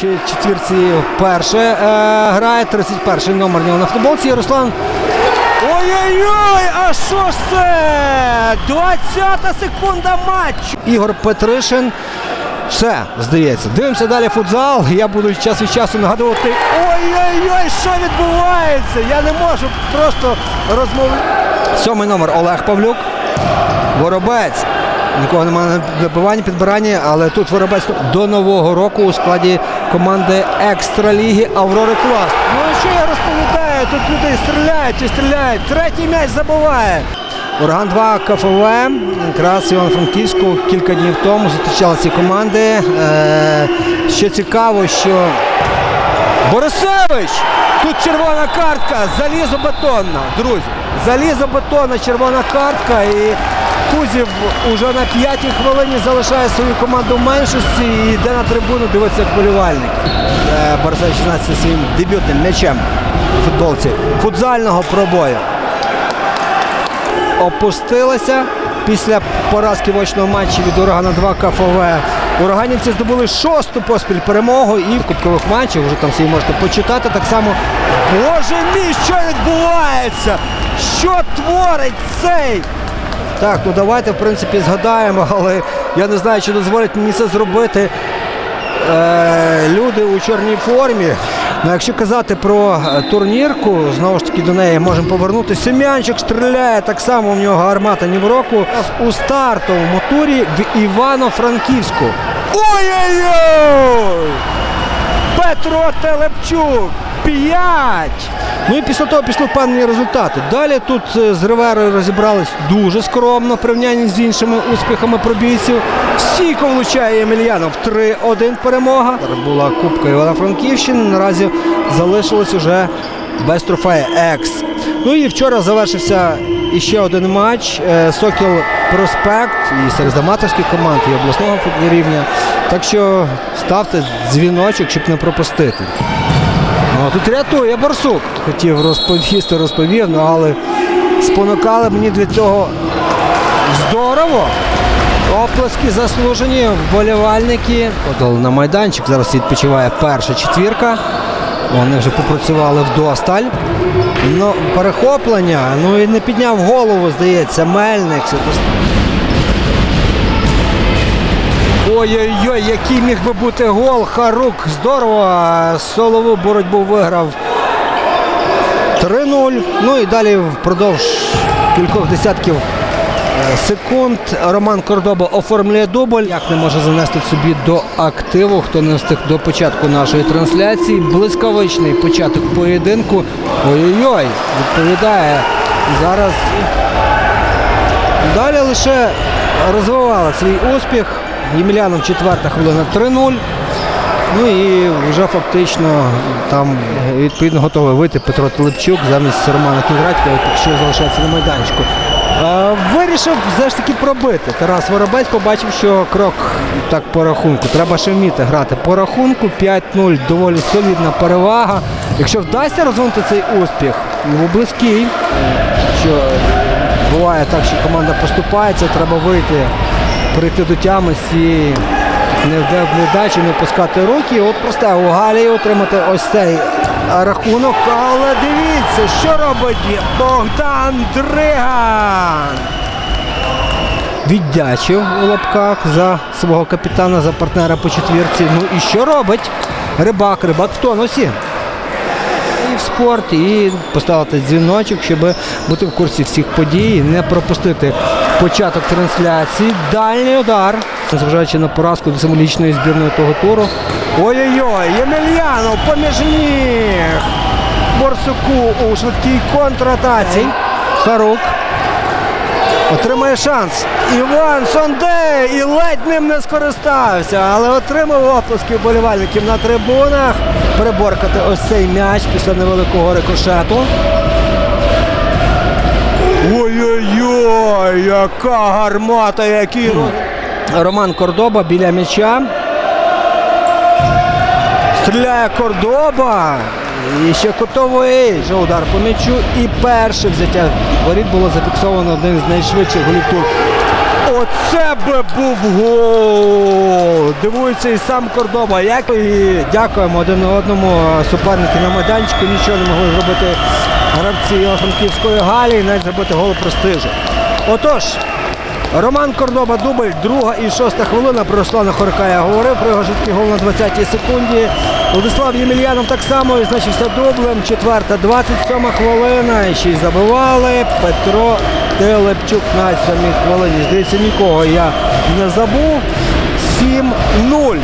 Чи- четвірці вперше е, грає 31-й номер нього на футболці. Руслан. Ой-ой-ой! А що ж це? 20 секунда матчу. Ігор Петришин. Все, здається. Дивимося далі футзал. Я буду час від часу нагадувати. Ой-ой-ой, що відбувається? Я не можу просто розмовляти. Сьомий номер Олег Павлюк. Воробець. Нікого немає на підбиранні, але тут Воробець до нового року у складі команди Екстраліги Аврори Клас. Ну що я розповідаю? Тут люди стріляють і стріляють. Третій м'яч забуває. Ураган 2 КФВ. Якраз Івано-Франківську кілька днів тому зустрічали ці команди. Е, що цікаво, що Борисевич! Тут червона картка, залізобетонна, друзі. Залізобетонна червона картка. І Кузів уже на п'ятій хвилині залишає свою команду в меншості і йде на трибуну, дивиться як болівальник. Е, 16 своїм дебютним м'ячем у футболці футзального пробою. Опустилася після поразки в очному матчі від Урагана 2 КФВ. Ураганівці здобули шосту поспіль перемогу і в кубкових матчах, вже там всі можете почитати. Так само, боже мій, що відбувається? Що творить цей? Так, ну давайте, в принципі, згадаємо, але я не знаю, чи дозволять мені це зробити е, люди у чорній формі. Ну, якщо казати про е, турнірку, знову ж таки до неї можемо повернутися. Сем'янчик стріляє так само. У нього гармата ні в року у стартовому турі в Івано-Франківську. Ой-ой-ой! Петро Телепчук. П'ять. Ну і після того пішли впевнені результати. Далі тут е, з Риверою розібрались дуже скромно в порівнянні з іншими успіхами пробійців. Стійко влучає Емельянов. 3-1 перемога. Була Кубка Івано-Франківщини. Наразі залишилось уже без трофея Екс. Ну і вчора завершився іще один матч. Е, Сокіл Проспект і серед аматорських команд, і обласного рівня. Так що ставте дзвіночок, щоб не пропустити. А тут рятує Барсук. Хотів розповісти, розповів, ну, але спонукали мені для цього здорово. Оплески заслужені, вболівальники. Подали на майданчик. Зараз відпочиває перша четвірка. Вони вже попрацювали вдосталь. Ну, перехоплення. Ну і не підняв голову, здається, Мельник. Ой-ой-ой, який міг би бути гол. Харук здорово. Солову боротьбу виграв 3-0. Ну і далі впродовж кількох десятків е, секунд Роман Кордоба оформлює дубль. Як не може занести собі до активу, хто не встиг до початку нашої трансляції. Блискавичний початок поєдинку. Ой-ой-ой, відповідає зараз. Далі лише розвивала свій успіх. Ємельянов четверта хвилина 3-0. Ну і вже фактично там відповідно готовий вийти Петро Телепчук замість Романа Кінградька, який що залишається на майданчику. Вирішив все ж таки пробити. Тарас Воробець побачив, що крок так по рахунку. Треба ще вміти грати по рахунку. 5-0 доволі солідна перевага. Якщо вдасться розвинути цей успіх, ну близький. Що буває так, що команда поступається, треба вийти, прийти до тями з цієї невдачі, не опускати руки. От просте у Галії отримати ось цей рахунок. Але дивіться, що робить Богдан Дриган. Віддячив у лапках за свого капітана, за партнера по четвірці. Ну і що робить? Рибак, рибак в тонусі і в спорт, і поставити дзвіночок, щоб бути в курсі всіх подій, не пропустити початок трансляції. Дальній удар, незважаючи на поразку до символічної збірної того туру. Ой-ой-ой, Ємельянов поміж ніг. Борсуку у швидкій контратації. Харук. Отримає шанс. Іван Сондей і ледь ним не скористався, але отримав оплески вболівальників на трибунах. Переборкати ось цей м'яч після невеликого рикошету. Ой-ой-ой, яка гармата, який Роман Кордоба біля м'яча. Стріляє Кордоба. І ще кутовий вже удар по м'ячу. І перше взяття воріт було зафіксовано один з найшвидших голів тур. Оце би був гол! Дивується і сам Кордоба. Як і дякуємо один одному суперники на майданчику. Нічого не могли зробити гравці Івано-Франківської галі і навіть зробити гол престижу. Отож, Роман Кордоба дубль, друга і шоста хвилина. Про Руслана Хорка я говорив про його житкий гол на 20-й секунді. Владислав Ємельянов так само відзначився дублем. Четверта, 27 хвилина. І ще й забивали. Петро Телепчук на 7 хвилині. Здається, нікого я не забув. 7-0.